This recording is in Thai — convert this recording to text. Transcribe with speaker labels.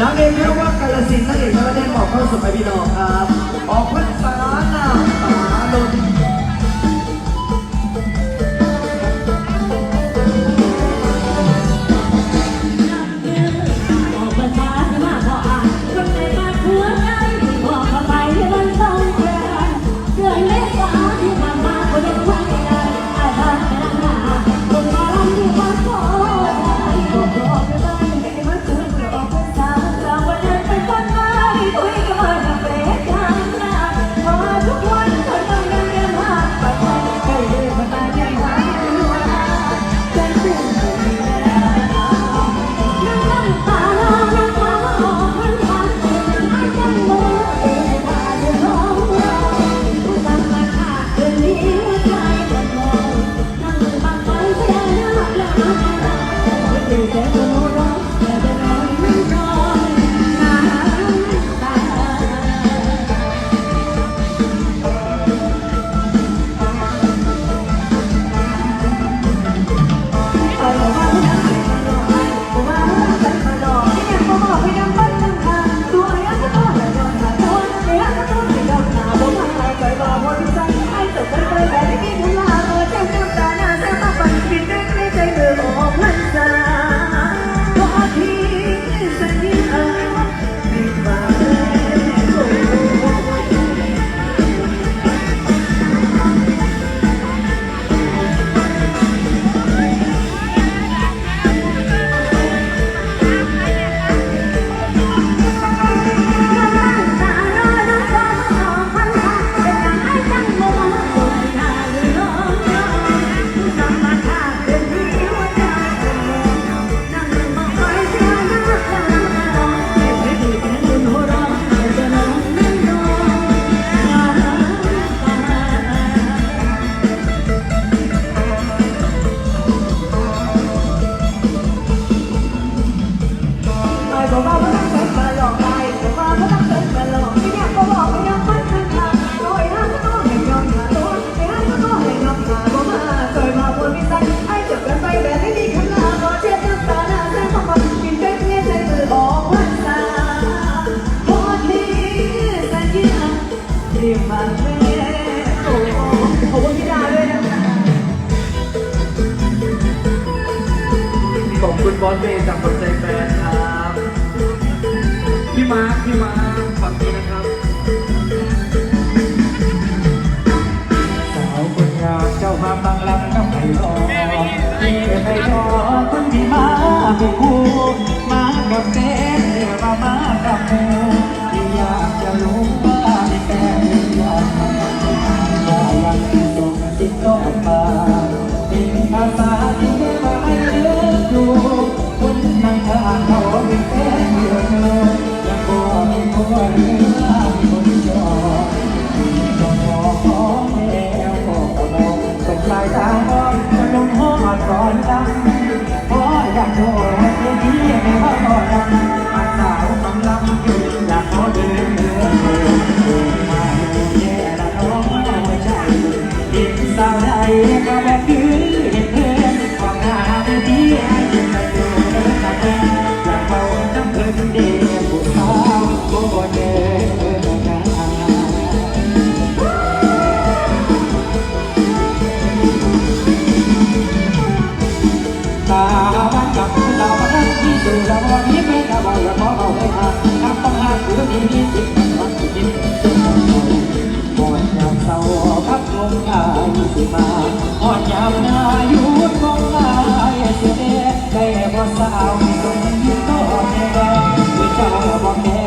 Speaker 1: น้
Speaker 2: องเดมไม่รู้ว่ากาลสินนักเอกนักเสดงบอกเข้าสู่ไปพี่น้องครับ ออกพรรษา ขอบคุณ
Speaker 1: บอสเมย์จากคนใจแฟนครับพี่มาร์คพี่มาร์คฝากงนี้นะครับ
Speaker 3: สาวคนงามเจ้ามาบังลังก็ไม่รอ สาวใดก็แบบคือเห็นเพื่อนของหาที่ให้กิมาดูน้ำตาแดงอยเอาน้ำเพื่อนเดียวผู้สาวบ่บ่เดิตาบ้านกับตาบ้านที่ดูเราวันนี้ไม่ได้บอกว่าขอเอาไปหาทำต้องหาผู้ที่มีสิท อนยามนายุดของนายเสียได้บ่สาวที่ต้องยิ้มต่อแน่ด้วยเจ้าบอกแน่